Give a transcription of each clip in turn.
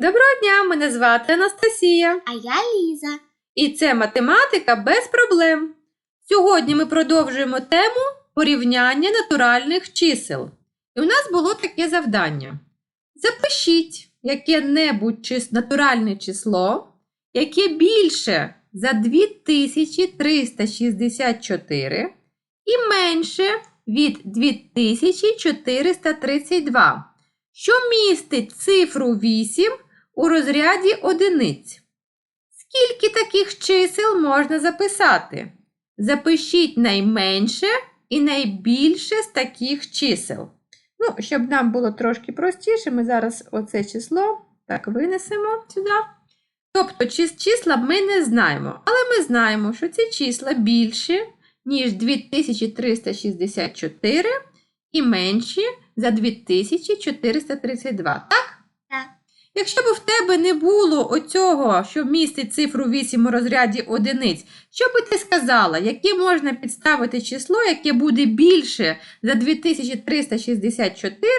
Доброго дня, мене звати Анастасія. А я Ліза. І це математика без проблем. Сьогодні ми продовжуємо тему порівняння натуральних чисел. І у нас було таке завдання. Запишіть яке-небудь чис- натуральне число, яке більше за 2364 і менше від 2432, що містить цифру 8 у розряді одиниць. Скільки таких чисел можна записати? Запишіть найменше і найбільше з таких чисел. Ну, щоб нам було трошки простіше, ми зараз оце число так винесемо сюди. Тобто числа ми не знаємо, але ми знаємо, що ці числа більші, ніж 2364 і менші за 2432. Так? Якщо б в тебе не було оцього, що містить цифру 8 у розряді одиниць, що би ти сказала, яке можна підставити число, яке буде більше за 2364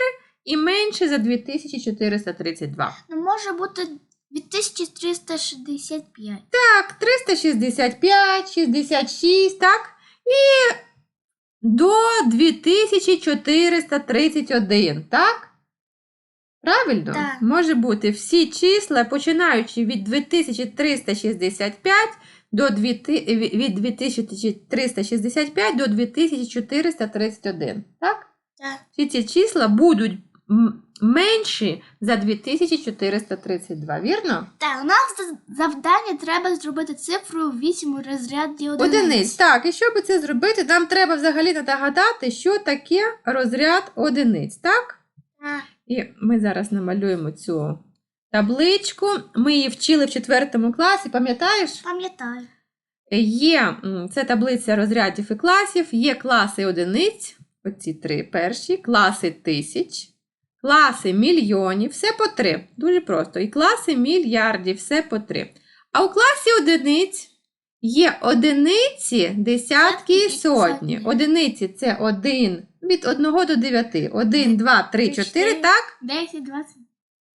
і менше за 2432? Ну, може бути 2365. Так, 365, 66, так? І до 2431, так? Правильно? Так. Може бути всі числа, починаючи від 2365 до 2000 від 2365 до 2431, так? Так. Всі ці числа будуть менші за 2432, вірно? Так, у нас за- завдання треба зробити цифру 8 у розряді одиниць. Одиниць. Так, і щоб це зробити, нам треба взагалі нагадати, що таке розряд одиниць, так? Так. І ми зараз намалюємо цю табличку. Ми її вчили в четвертому класі, пам'ятаєш? Пам'ятаю. Є це таблиця розрядів і класів, є класи одиниць, оці три перші, класи тисяч, класи мільйонів, все по три. Дуже просто. І класи мільярдів, все по три. А у класі одиниць є одиниці, десятки і сотні. Одиниці це один від 1 до 9. 1, 2, 3, 4, чотири. так? 10, 20.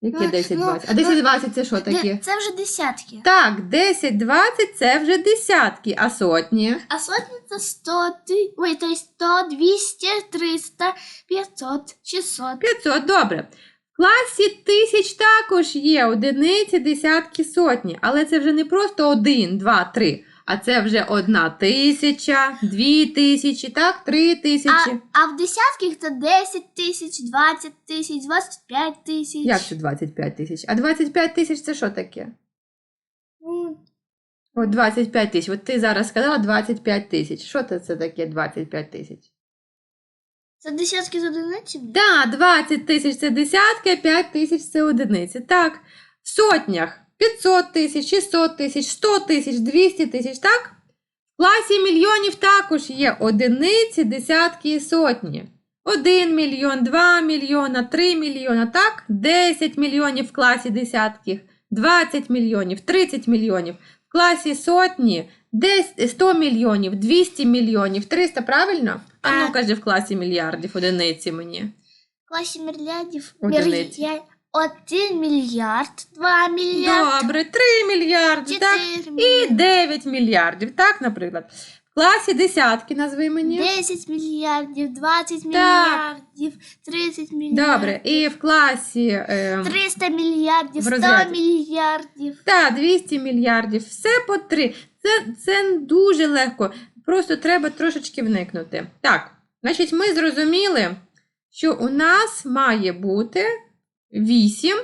Яке Ну, 10, ну, 20? А 10, 20 це що таке? Це вже десятки. Так, 10, 20 це вже десятки, а сотні? А сотні це 100, ти... Ой, то є 100, 200, 300, 500, 600. 500, добре. В класі тисяч також є одиниці, десятки, сотні. Але це вже не просто один, два, три, а це вже одна тисяча, дві тисячі, так, три тисячі. а в десятках це 10 тисяч, 20 тисяч, 25 тисяч. Як це 25 тисяч? А 25 тисяч це що таке? Ну, От 25 тисяч. От ти зараз сказала 25 тисяч. Що це, це таке 25 тисяч? Це десятки з одиницями? Так, 20 тисяч це десятки, а 5 тисяч це одиниці. Так, в сотнях 500 тисяч, 600 тисяч, 100 тисяч, 200 тисяч, так? В класі мільйонів також є одиниці, десятки і сотні. 1 мільйон, 2 мільйона, 3 мільйона, так? 10 мільйонів в класі десятків, 20 мільйонів, 30 мільйонів. В класі сотні 100 мільйонів, 200 мільйонів, 300, правильно? А ну каже, в класі мільярдів одиниці мені. В класі мільярдів. Одиниці. мільярдів. 1 мільярд, 2 мільярд. Добре, 3 мільярди, так? Чотири. І 9 мільярдів, так, наприклад. В класі десятки назви мені. 10 мільярдів, 20 мільярдів, 30 мільярдів. Добре, і в класі ем, е, 300 мільярдів, 100 мільярдів. Так, 200 мільярдів, все по 3. Це, це дуже легко, просто треба трошечки вникнути. Так, значить, ми зрозуміли, що у нас має бути 8,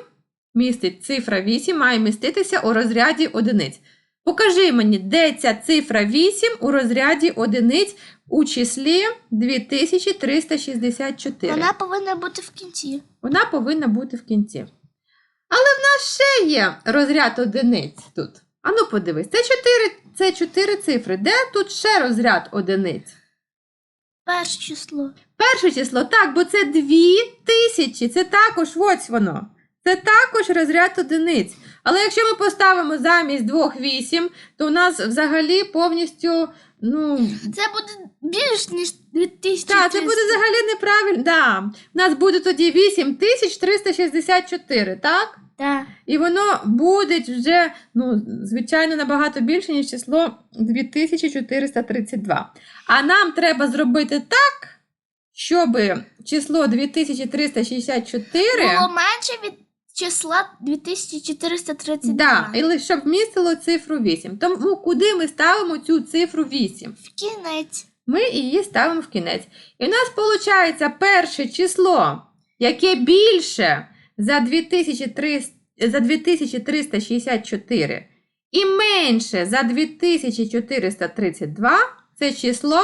містить цифра 8, має міститися у розряді одиниць. Покажи мені, де ця цифра 8 у розряді одиниць у числі 2364. Вона повинна бути в кінці. Вона повинна бути в кінці. Але в нас ще є розряд одиниць тут. Ану, подивись, це 4, це 4 цифри. Де тут ще розряд одиниць? Перше число. Перше число, так, бо це 2000, це також ось воно. Це також розряд одиниць. Але якщо ми поставимо замість двох 8, то у нас взагалі повністю, ну, Це буде більш ніж 2000. так, це буде взагалі неправильно. Да. У нас буде тоді 8364, так? Так. І воно буде вже, ну, звичайно, набагато більше, ніж число 2432. А нам треба зробити так, щоб число 2364 Було менше від числа 2432. да, і щоб вмістило цифру 8. Тому куди ми ставимо цю цифру 8? В кінець. Ми її ставимо в кінець. І у нас виходить перше число, яке більше за 2300, за 2364 і менше за 2432. Це число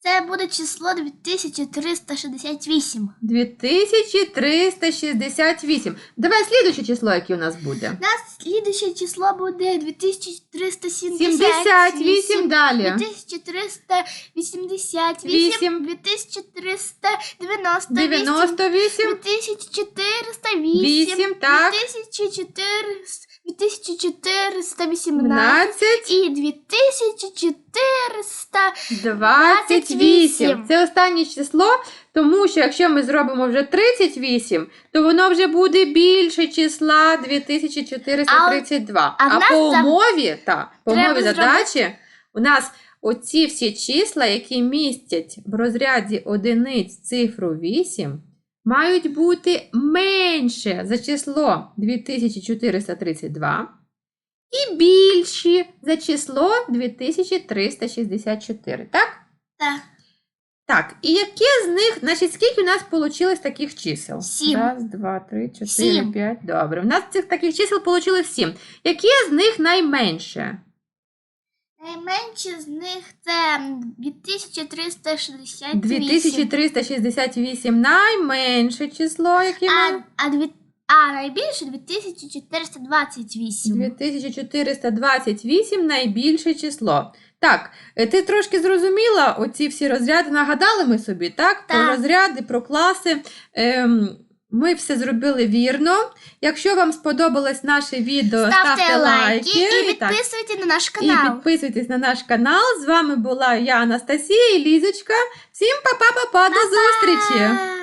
Це буде число 2368. 2368. Давай слідуюче число, яке у нас буде. У нас слідуще число буде 2378. 78 далі. 2388, Вісім. 2398, 98. 2408, 8, так. 2400, 2418 і 2400. 28. Це останнє число, тому що якщо ми зробимо вже 38, то воно вже буде більше числа 2432. А в нас по умові, та, по умові зробити- задачі у нас оці всі числа, які містять в розряді одиниць цифру 8, мають бути менше за число 2432 і більші за число 2364. Так? Так. Так, і яке з них, значить, скільки у нас вийшло таких чисел? Сім. Раз, два, три, чотири, Сім. п'ять. Добре. У нас цих таких чисел вийшло сім. Яке з них найменше? Найменше з них це 2368. 2368 найменше число, яке А, ми... а, дві, а найбільше 2428. 2428 найбільше число. Так, е, ти трошки зрозуміла оці всі розряди, нагадали ми собі, так? Про Так. розряди, про класи. Ем, ми все зробили вірно. Якщо вам сподобалось наше відео, Ставте лайки і так, підписуйтесь на наш і канал. підписуйтесь на наш канал. З вами була я, Анастасія і Лізочка. Всім па-па-па-па, до зустрічі!